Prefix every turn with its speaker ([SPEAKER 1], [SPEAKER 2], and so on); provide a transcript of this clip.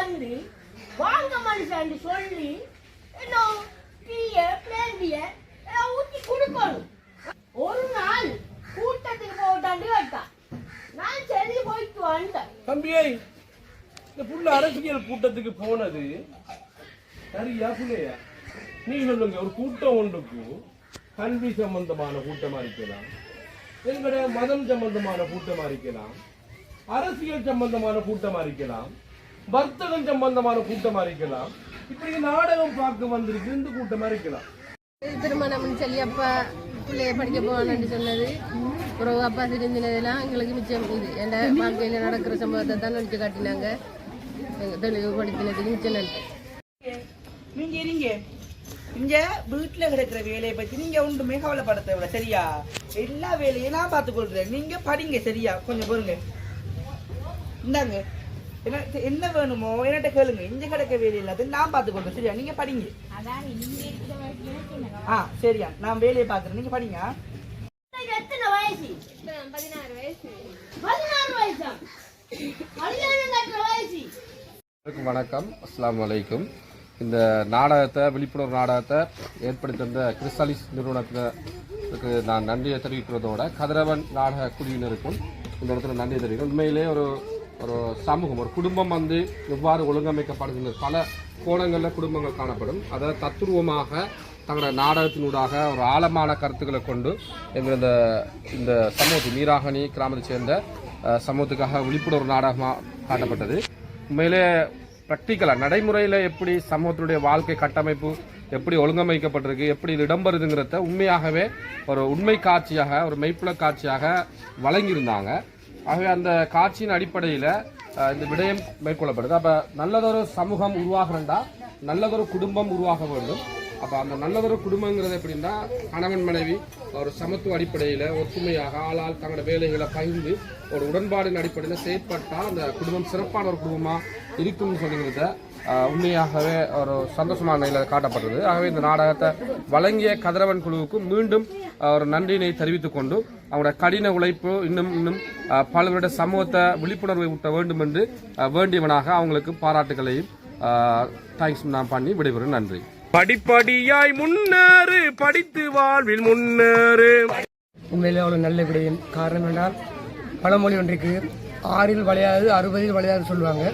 [SPEAKER 1] வந்து வாங்க மனுஷன் சொல்லி என்ன டீய ஊத்தி கொடுக்கணும். ஒரு நாள் கூட்டத்துக்கு போட்டாண்டு கேட்டா நான் சரி போயிட்டு வந்தேன்.
[SPEAKER 2] தம்பியை இந்த புள்ள அரசியல் கூட்டத்துக்கு போனது சரியா புள்ளையா? நீ சொல்லுங்க ஒரு கூட்டம் ஒன்றுக்கு கல்வி சம்பந்தமான கூட்டமா இருக்கலாம் எங்களுடைய மதம் சம்பந்தமான கூட்டமா இருக்கலாம் அரசியல் சம்பந்தமான கூட்டமா இருக்கலாம் வர்த்தகம் சம்பந்தமான கூட்டமா இருக்கலாம். இப்படி நாடகம் பார்க்க வந்திருக்கு இந்த கூட்டமா இருக்கலாம்.
[SPEAKER 3] திருமணம்னு சொல்லி அப்பா பிள்ளைய படிக்க போவான்னு சொன்னது. அப்புறம் அப்பா திருந்தினதெல்லாம் எங்களுக்கு மிச்சம். இது என் வாழ்க்கையில் நடக்கிற சம்பவத்தை தான் நடிச்சு காட்டினாங்க. எங்கள் தெளிவுபடுத்தினதுக்கு மிச்சம் நன்றி.
[SPEAKER 4] நீங்க இருங்க. இங்க வீட்டுல கிடக்குற வேலையை பத்தி நீங்க ஒன்றுமே கவலைப்பட தேவையில்ல சரியா? எல்லா வேலையும் நான் பார்த்து கொள்றேன் நீங்க படிங்க சரியா? கொஞ்சம் பொறுங்க. இந்தாங்க. என்ன என்ன வேணுமோ என்கிட்ட கேளுங்க. இங்க கிடக்க வேலை எல்லாத்தையும் நான் பார்த்து கொள்றேன் சரியா? நீங்க படிங்க. ஆ சரியா. நான் வேலையை பார்க்குறேன். நீங்க படிங்க.
[SPEAKER 1] எத்தனை வயசு?
[SPEAKER 3] பதினாறு வயசு.
[SPEAKER 1] பதினாறு வயசா?
[SPEAKER 5] வணக்கம். அஸ்ஸலாமு அலைக்கும். இந்த நாடகத்தை விழிப்புணர்வு நாடகத்தை ஏற்படுத்தி தந்த கிறிஸ்டாலிஸ் நிறுவனத்தினருக்கு நான் நன்றியை தெரிவிக்கிறதோட கதிரவன் நாடக குழுவினருக்கும் இந்த இடத்துல நன்றி தெரிவிக்கிறேன். உண்மையிலே ஒரு ஒரு சமூகம் ஒரு குடும்பம் வந்து எவ்வாறு ஒழுங்கமைக்கப்படுகிறது பல கோணங்களில் குடும்பங்கள் காணப்படும். அதை தத்துருவமாக தங்களோட நாடகத்தினூடாக ஒரு ஆழமான கருத்துக்களை கொண்டு எங்கள் இந்த இந்த சமூகத்து நீராகணி கிராமத்தை சேர்ந்த சமூகத்துக்காக விழிப்புணர்வு நாடகமாக காட்டப்பட்டது. உண்மையிலே ப்ராக்டிக்கலாக நடைமுறையில் எப்படி சமூகத்தினுடைய வாழ்க்கை கட்டமைப்பு எப்படி ஒழுங்கமைக்கப்பட்டிருக்கு எப்படி இது இடம்பெறுதுங்கிறத உண்மையாகவே ஒரு உண்மை காட்சியாக ஒரு மெய்ப்புல காட்சியாக வழங்கியிருந்தாங்க. ஆகவே அந்த காட்சியின் அடிப்படையில் இந்த விடயம் மேற்கொள்ளப்படுது. அப்போ நல்லதொரு சமூகம் உருவாகிறண்டா? நல்லதொரு குடும்பம் உருவாக வேண்டும். அப்போ அந்த நல்லதொரு குடும்பங்கிறது எப்படின்னா கணவன் மனைவி ஒரு சமத்துவ அடிப்படையில் ஒற்றுமையாக ஆளால் தங்களோட வேலைகளை பகிர்ந்து ஒரு உடன்பாடின் அடிப்படையில் செயற்பட்டால் அந்த குடும்பம் சிறப்பான ஒரு குடும்பமாக இருக்கும்னு சொல்லுங்கிறத உண்மையாகவே ஒரு சந்தோஷமான நிலையில் காட்டப்பட்டது. ஆகவே இந்த நாடகத்தை வழங்கிய கதிரவன் குழுவுக்கு மீண்டும் ஒரு நன்றியினை தெரிவித்துக் கொண்டு அவங்களோட கடின உழைப்பு இன்னும் இன்னும் பலருடைய சமூகத்தை விழிப்புணர்வை ஊட்ட வேண்டும் என்று வேண்டியவனாக அவங்களுக்கு பாராட்டுகளையும் தேங்க்ஸ் நான் பண்ணி விடைபெறும் நன்றி.
[SPEAKER 2] படிப்படியாய் முன்னேறு படித்து வாழ்வில் முன்னேறு.
[SPEAKER 6] உண்மையிலே அவ்வளோ நல்ல விடயம். காரணம் என்றால் பழமொழி ஒன்றிற்கு ஆறில் வளையாது அறுபதில் வளையாது சொல்லுவாங்க.